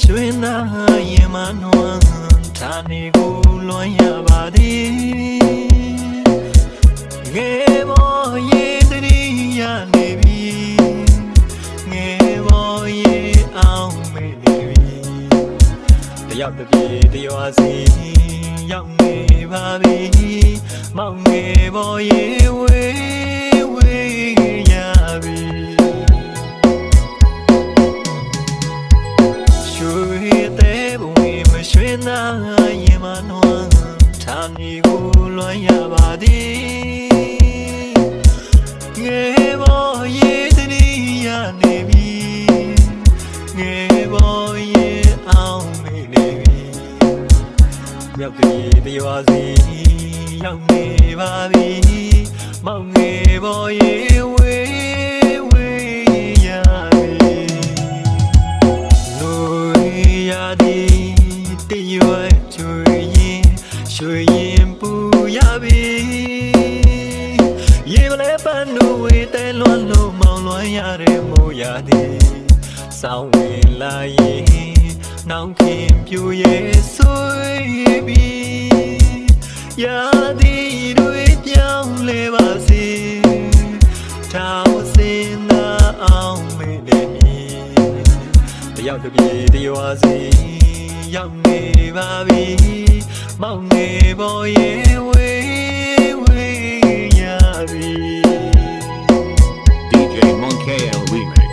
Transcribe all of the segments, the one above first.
ရွှေနာရင်မနှွမ်းဌာနေကိုလွန်ရပါသည်ငယ်ပေါ်ရေးတရိယာနေပြီငယ်ပေါ်ရေးအောင်မေနေပြီတယောက်တစ်ပြေတရွာစီရောက်နေပါပြီမောင်ငယ်ပေါ်ရေးဝေးဝေး င်မနှွမ်းဌာနေကိုလွှမ်းရပါသည်ငယ်ပေါ်ရေးတရိယာနေပြီငယ်ပေါ်ရေးအောင်မေနေပြီမြောက်တည်းတရွာစီရောက်နေပါပြီမောင်ငယ်ပေါ်ရေး န်းတို့ဝေးတဲလွန်လို့မောင်လွှမ်းရတဲ့မိုးရသည်စောင်းဝင်လာရင်နောင်ခင်ပြူရဲ့ဆွေးပြီရာသည်တွေပြောင်းလဲပါစေထောင်စင်သာအောင်မေ့နေမည်တယောက်တစ်ပြေတရွာစီရောက်နေပါပြီမောင်နေပေါ်ရဲ့ဝေးဝေး DJ Monkey Remix.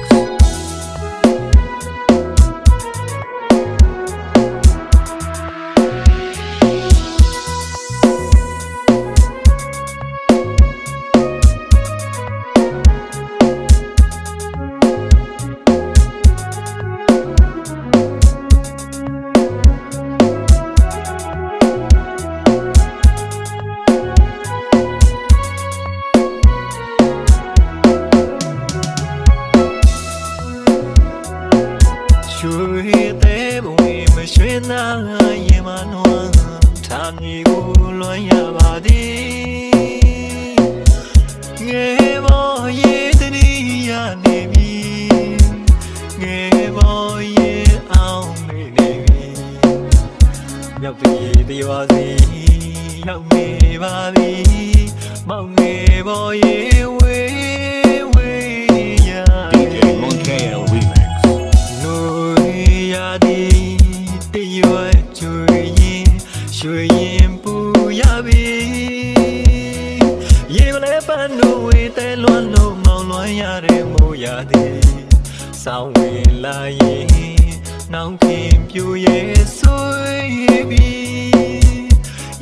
ရွှေသေးဘဝင်မရွှေနာရင်မနှွမ်းဌာနေကိုလွှမ်းရပါသည်ငယ်ပေါ်ရေးတရိယာနေပြီငယ်ပေါ်ရေးအောင်မေနေပြီမြောက်တည်းတရွာစီရောက်နေပါပြီမောင်ငယ်ပေါ်ရေး ရွယ်ချွေရင်ရွှေရင်ပူရပြီရေမလဲပန်းတို့ဝေးတဲလွန်လို့မောင်လွန်ရတဲ့မိုးရသည်စောင်းဝင်လာရင်နောင်ခင်ပြူရဲ့ဆွေးပြီ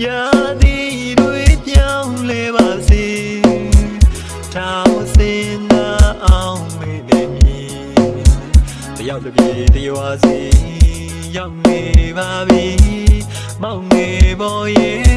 ရာသီတွေပြောင်းလဲပါစေထောင်စင်နာအောင်မေ့နေမည်တယောက်တစ်ပြေတရွာစီ ရောက်နေပါပြီမောင်ငယ်ပေါ်ရဲ့